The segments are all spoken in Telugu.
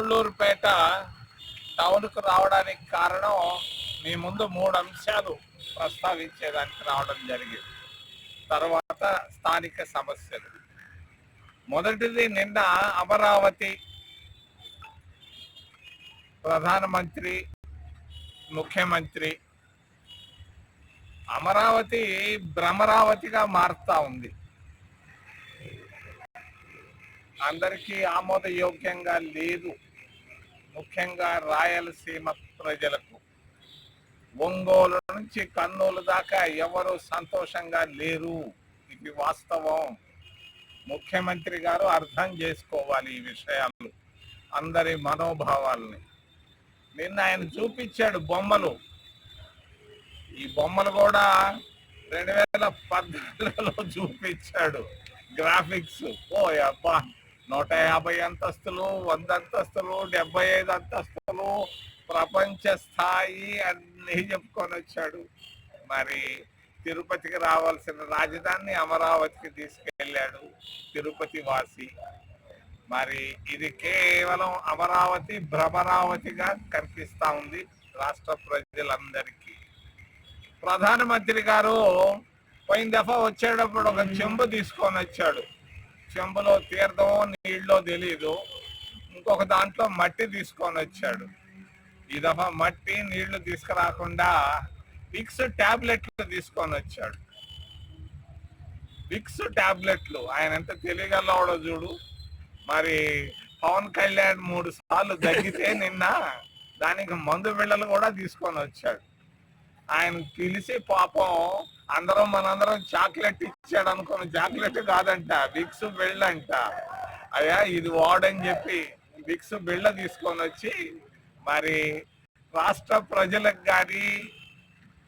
సోళ్ళూరుపేట టౌన్కు రావడానికి కారణం మీ ముందు మూడు అంశాలు ప్రస్తావించేదానికి రావడం జరిగింది. తర్వాత స్థానిక సమస్యలు. మొదటిది నిన్న అమరావతి ప్రధానమంత్రి ముఖ్యమంత్రి అమరావతి భ్రమరావతిగా మారుతా ఉంది. అందరికీ ఆమోదయోగ్యంగా లేదు. ముఖ్యంగా రాయలసీమ ప్రజలకు. ఒంగోలు నుంచి కర్నూలు దాకా ఎవరు సంతోషంగా లేరు? ఇది వాస్తవం. ముఖ్యమంత్రి గారు అర్థం చేసుకోవాలి ఈ విషయాలు. అందరి మనోభావాల్ని. నిన్న ఆయన చూపించాడు బొమ్మలు. ఈ బొమ్మలు కూడా రెండు వేల పద్నాలుగులో చూపించాడు. గ్రాఫిక్స్. ఓ అబ్బా! నూట యాభై అంతస్తులు వంద అంతస్తులు డెబ్బై ఐదు అంతస్తులు ప్రపంచ స్థాయి అన్ని చెప్పుకొని వచ్చాడు. మరి తిరుపతికి రావాల్సిన రాజధాని అమరావతికి తీసుకెళ్ళాడు తిరుపతి వాసి. మరి ఇది కేవలం అమరావతి భ్రమరావతిగా కనిపిస్తూ ఉంది రాష్ట్ర ప్రజలందరికీ. ప్రధానమంత్రి గారు పోయిన దఫా వచ్చేటప్పుడు ఒక చెంబు తీసుకొని వచ్చాడు. చెంబలో తీర్థమో నీళ్ళో తెలియదు ఇంకొక దాంట్లో మట్టి తీసుకొని వచ్చాడు. ఈ దఫా మట్టి నీళ్ళు తీసుకురాకుండా విక్స్ టాబ్లెట్లు తీసుకొని వచ్చాడు. విక్స్ టాబ్లెట్లు ఆయన ఎంత తెలియగలవాడో చూడు. మరి పవన్ కళ్యాణ్ మూడు సార్లు తగ్గితే నిన్న దానికి మందు బిళ్ళలు కూడా తీసుకొని వచ్చాడు. ఆయన పిలిచి పాపం అందరం మనందరం చాక్లెట్ ఇచ్చాడు అనుకున్న చాక్లెట్ కాదంట విక్స్ బిళ్ళంట. అయ్యా ఇది వాడని చెప్పి విక్స్ బిళ్ళ తీసుకొని వచ్చి మరి రాష్ట్ర ప్రజలకు కానీ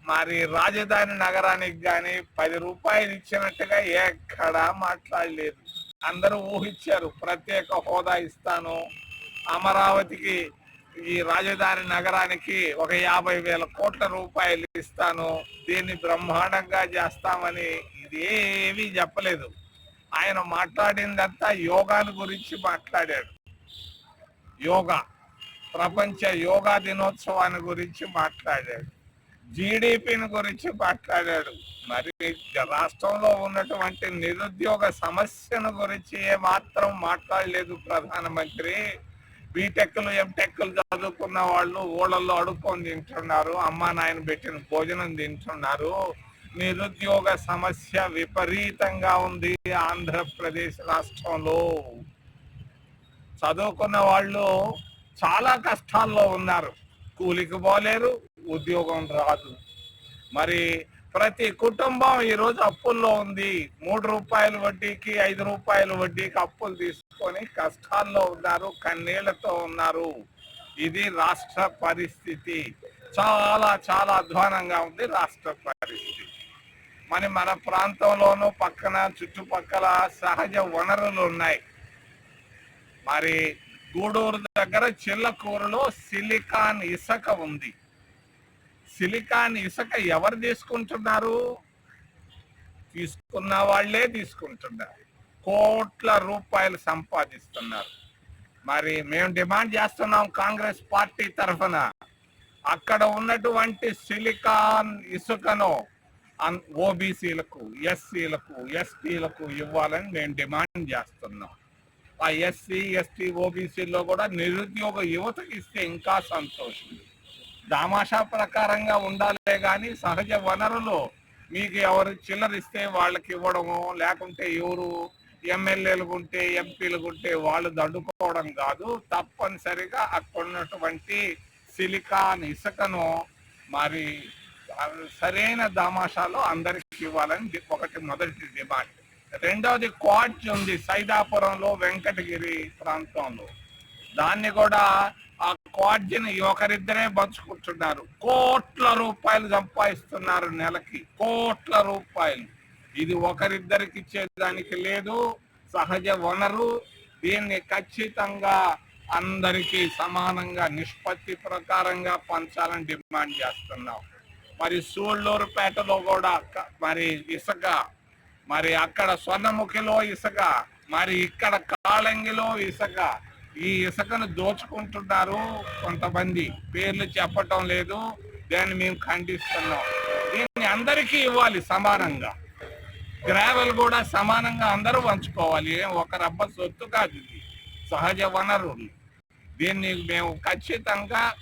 మరి రాజధాని నగరానికి కానీ పది రూపాయలు ఇచ్చినట్టుగా ఎక్కడా మాట్లాడలేదు. అందరూ ఊహించారు ప్రత్యేక హోదా ఇస్తాను అమరావతికి ఈ రాజధాని నగరానికి ఒక యాభై వేల కోట్ల రూపాయలు ఇస్తాను. దీన్ని బ్రహ్మాండంగా చేస్తామని ఇది ఏమీ చెప్పలేదు. ఆయన మాట్లాడిందంతా యోగాను గురించి మాట్లాడాడు. యోగా ప్రపంచ యోగా దినోత్సవాన్ని గురించి మాట్లాడాడు. జీడిపిని గురించి మాట్లాడాడు. మరి రాష్ట్రంలో ఉన్నటువంటి నిరుద్యోగ సమస్యను గురించి ఏమాత్రం మాట్లాడలేదు ప్రధానమంత్రి. బీటెక్లు ఎంటెక్లు చదువుకున్న వాళ్ళు ఊళ్ళల్లో అడుక్కొని తింటున్నారు. అమ్మా నాయన పెట్టిన భోజనం తింటున్నారు. నిరుద్యోగ సమస్య విపరీతంగా ఉంది ఆంధ్రప్రదేశ్ రాష్ట్రంలో. చదువుకున్న వాళ్ళు చాలా కష్టాల్లో ఉన్నారు. కూలికి పోలేరు ఉద్యోగం రాదు. మరి ప్రతి కుటుంబం ఈ రోజు అప్పుల్లో ఉంది. మూడు రూపాయల వడ్డీకి ఐదు రూపాయల వడ్డీకి అప్పులు తీసుకొని కష్టాల్లో ఉన్నారు కన్నీళ్ళతో ఉన్నారు. ఇది రాష్ట్ర పరిస్థితి. చాలా చాలా అధ్వానంగా ఉంది రాష్ట్ర పరిస్థితి. మరి మన ప్రాంతంలోనూ పక్కన చుట్టుపక్కల సహజ వనరులు ఉన్నాయి. మరి గూడూరు దగ్గర చిల్లకూరులో సిలికాన్ ఇసుక ఉంది. సిలికాన్ ఇసుక ఎవరు తీసుకుంటున్నారు? తీసుకున్న వాళ్ళే తీసుకుంటున్నారు. కోట్ల రూపాయలు సంపాదిస్తున్నారు. మరి మేము డిమాండ్ చేస్తున్నాం కాంగ్రెస్ పార్టీ తరఫున. అక్కడ ఉన్నటువంటి సిలికాన్ ఇసుకను ఓబీసీలకు ఎస్సీలకు ఎస్టీలకు ఇవ్వాలని మేము డిమాండ్ చేస్తున్నాం. ఆ ఎస్సీ ఎస్టీ ఓబీసీలో కూడా నిరుద్యోగ యువతకి ఇస్తే ఇంకా సంతోషం. దామాషా ప్రకారంగా ఉండాలే గాని సహజ వనరులు మీకు ఎవరు చిల్లరిస్తే వాళ్ళకి ఇవ్వడము లేకుంటే ఎవరు ఎమ్మెల్యేలు ఉంటే ఎంపీలు ఉంటే వాళ్ళు దండుకోవడం కాదు. తప్పనిసరిగా అక్కడ ఉన్నటువంటి సిలికాన్ ఇసుకను మరి సరైన దామాషాలో అందరికి ఇవ్వాలని ఒకటి మొదటి డిమాండ్. రెండవది క్వార్ట్జ్ ఉంది సైదాపురంలో వెంకటగిరి ప్రాంతంలో. దాన్ని కూడా కోడ్జిని ఒకరిద్దరే పంచుకుంటున్నారు. కోట్ల రూపాయలు సంపాదిస్తున్నారు నెలకి. కోట్ల రూపాయలు. ఇది ఒకరిద్దరికి ఇచ్చేదానికి లేదు. సహజ వనరు. దీన్ని ఖచ్చితంగా అందరికీ సమానంగా నిష్పత్తి ప్రకారంగా పంచాలని డిమాండ్ చేస్తున్నాం. మరి సూళ్ళూరుపేటలో కూడా మరి ఇసుక మరి అక్కడ స్వర్ణముఖిలో ఇసుక మరి ఇక్కడ కాళంగిలో ఇసుక ఈ ఇసుకను దోచుకుంటున్నారు కొంతమంది. పేర్లు చెప్పటం లేదు. దాన్ని మేము ఖండిస్తున్నాం. దీన్ని అందరికీ ఇవ్వాలి సమానంగా. గ్రావెల్ కూడా సమానంగా అందరూ పంచుకోవాలి. ఒక రబ్బ సొత్తు కాదు ఇది. సహజ వనరులు. దీన్ని మేము ఖచ్చితంగా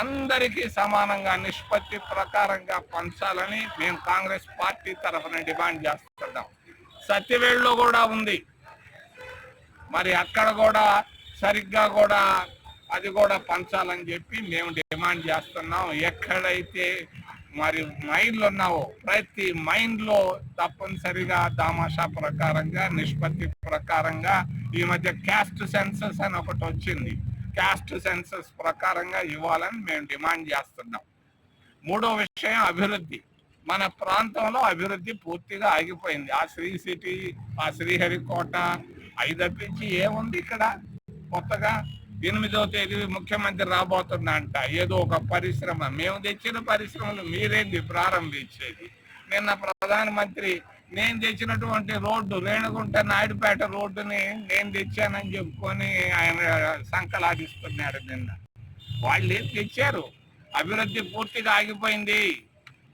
అందరికీ సమానంగా నిష్పత్తి ప్రకారంగా పంచాలని మేము కాంగ్రెస్ పార్టీ తరఫున డిమాండ్ చేస్తున్నాం. సత్యవేడులో కూడా ఉంది. మరి అక్కడ కూడా సరిగ్గా కూడా అది కూడా పంచాలని చెప్పి మేము డిమాండ్ చేస్తున్నాం. ఎక్కడైతే మరి మైండ్లు ఉన్నావో ప్రతి మైండ్లో తప్పనిసరిగా దామాషా ప్రకారంగా నిష్పత్తి ప్రకారంగా ఈ మధ్య క్యాస్ట్ సెన్సస్ అని ఒకటి వచ్చింది. క్యాస్ట్ సెన్సస్ ప్రకారంగా ఇవ్వాలని మేము డిమాండ్ చేస్తున్నాం. మూడో విషయం అభివృద్ధి. మన ప్రాంతంలో అభివృద్ధి పూర్తిగా ఆగిపోయింది. ఆ శ్రీ సిటీ ఆ శ్రీహరికోట అవి తప్పించి ఏముంది ఇక్కడ? కొత్తగా ఎనిమిదో తేదీ ముఖ్యమంత్రి రాబోతుందంట. ఏదో ఒక పరిశ్రమ. మేము తెచ్చిన పరిశ్రమలు మీరేంది ప్రారంభించేది? నిన్న ప్రధానమంత్రి నేను తెచ్చినటువంటి రోడ్డు రేణుగుంట నాయుడుపేట రోడ్డుని నేను తెచ్చానని చెప్పుకొని ఆయన సంకలాగిస్తున్నాడు నిన్న. వాళ్ళు ఏం తెచ్చారు? అభివృద్ధి పూర్తిగా ఆగిపోయింది.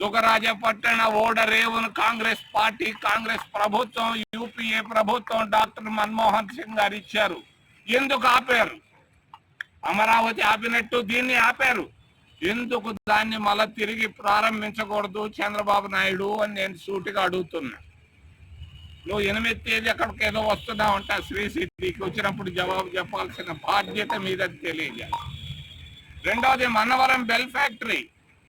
దుగరాజపట్టణ ఓడరేవును కాంగ్రెస్ పార్టీ కాంగ్రెస్ ప్రభుత్వం యూపీఏ ప్రభుత్వం డాక్టర్ మన్మోహన్ సింగ్ గారు ఇచ్చారు. ఎందుకు ఆపారు? అమరావతి ఆపినట్టు దీన్ని ఆపారు. ఎందుకు దాన్ని మళ్ళా తిరిగి ప్రారంభించకూడదు చంద్రబాబు నాయుడు అని నేను సూటిగా అడుగుతున్నా. నువ్వు ఎనిమిది తేదీ అక్కడికి ఏదో వస్తున్నా ఉంటా శ్రీ సిటీకి వచ్చినప్పుడు జవాబు చెప్పాల్సిన బాధ్యత మీద తెలియజేయాలి రెండవది మన్నవరం బెల్ ఫ్యాక్టరీ.